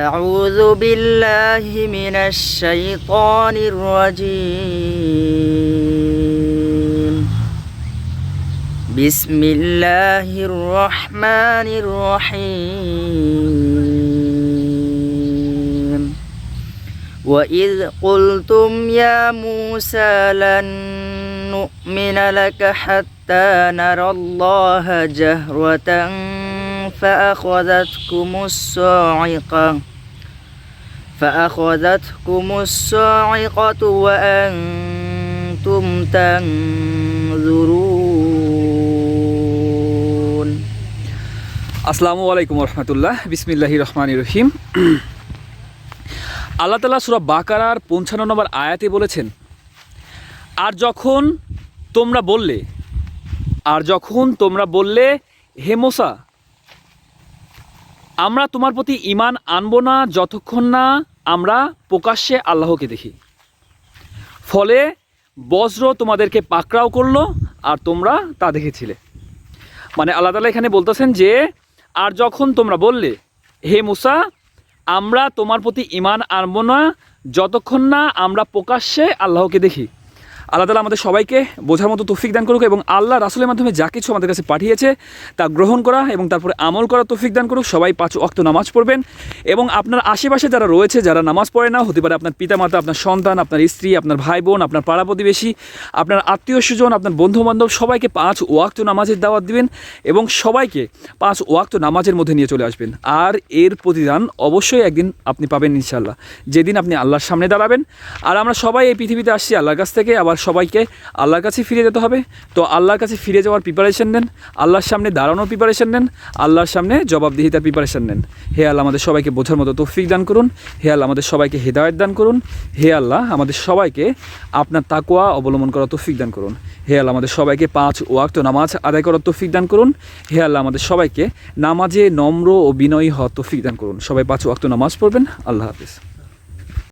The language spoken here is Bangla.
أعوذ بالله من الشيطان الرجيم. بسم الله الرحمن الرحيم. وإذ قلتم يا موسى لن نؤمن لك حتى نرى الله جهرة فأخذتكم الصاعقة فأخذتكم الصاعقة وأنتم تنظرون আসসালামু আলাইকুম রহমতুল্লাহ বিসমিল্লাহ রহমান রহিম আল্লাহ তালা সুরা বাকারার পঞ্চান্ন নম্বর আয়াতে বলেছেন আর যখন তোমরা বললে আর যখন তোমরা বললে হে মোসা আমরা তোমার প্রতি ইমান আনব না যতক্ষণ না আমরা প্রকাশ্যে আল্লাহকে দেখি। ফলে বজ্র তোমাদেরকে পাকড়াও করল আর তোমরা তা দেখেছিলে। মানে আল্লাহ তালা এখানে বলতেছেন যে, আর যখন তোমরা বললে, হে মুসা, আমরা তোমার প্রতি ইমান আনব না যতক্ষণ না আমরা প্রকাশ্যে আল্লাহকে দেখি। আল্লাহ তালা আমাদের সবাইকে বোঝার মতো তৌফিক দান করুক এবং আল্লাহ রাসুলের মাধ্যমে যা কিছু আমাদের কাছে পাঠিয়েছে তা গ্রহণ করা এবং তারপরে আমল করা তৌফিক দান করুক। সবাই পাঁচ অক্ত নামাজ পড়বেন এবং আপনার আশেপাশে যারা রয়েছে, যারা নামাজ পড়ে না, হতে পারে আপনার পিতামাতা, আপনার সন্তান, আপনার স্ত্রী, আপনার ভাই বোন আপনার পাড়া প্রতিবেশী, আপনার আত্মীয় স্বজন, আপনার বন্ধু বান্ধব সবাইকে পাঁচ ওয়াক্ত নামাজের দাওয়াত দিবেন এবং সবাইকে পাঁচ ওয়াক্ত নামাজের মধ্যে নিয়ে চলে আসবেন। আর এর প্রতিদান অবশ্যই একদিন আপনি পাবেন ইনশাল্লাহ যেদিন আপনি আল্লাহর সামনে দাঁড়াবেন। আর আমরা সবাই এই পৃথিবীতে আসছি আল্লাহর কাছ থেকে আবার সবাইকে আল্লাহর কাছে ফিরে যেতে হবে। তো আল্লাহর কাছে ফিরে যাওয়ার প্রিপারেশন নেন, আল্লাহর সামনে দাঁড়ানোর প্রিপারেশন নেন, আল্লাহর সামনে জবাবদিহিতার প্রিপারেশন নেন। হে আল্লাহ, আমাদের সবাইকে বোঝার মতো তৌফিক দান করুন। হে আল্লাহ, আমাদের সবাইকে হেদায়ত দান করুন। হে আল্লাহ, আমাদের সবাইকে আপনার তাকোয়া অবলম্বন করার তৌফিক দান করুন। হে আল্লাহ, আমাদের সবাইকে পাঁচ ওয়াক্ত নামাজ আদায় করার তৌফিক দান করুন। হে আল্লাহ, আমাদের সবাইকে নামাজে নম্র ও বিনয়ী হওয়ার তৌফিক দান করুন। সবাই পাঁচ ওয়াক্ত নামাজ পড়বেন। আল্লাহ হাফিজ।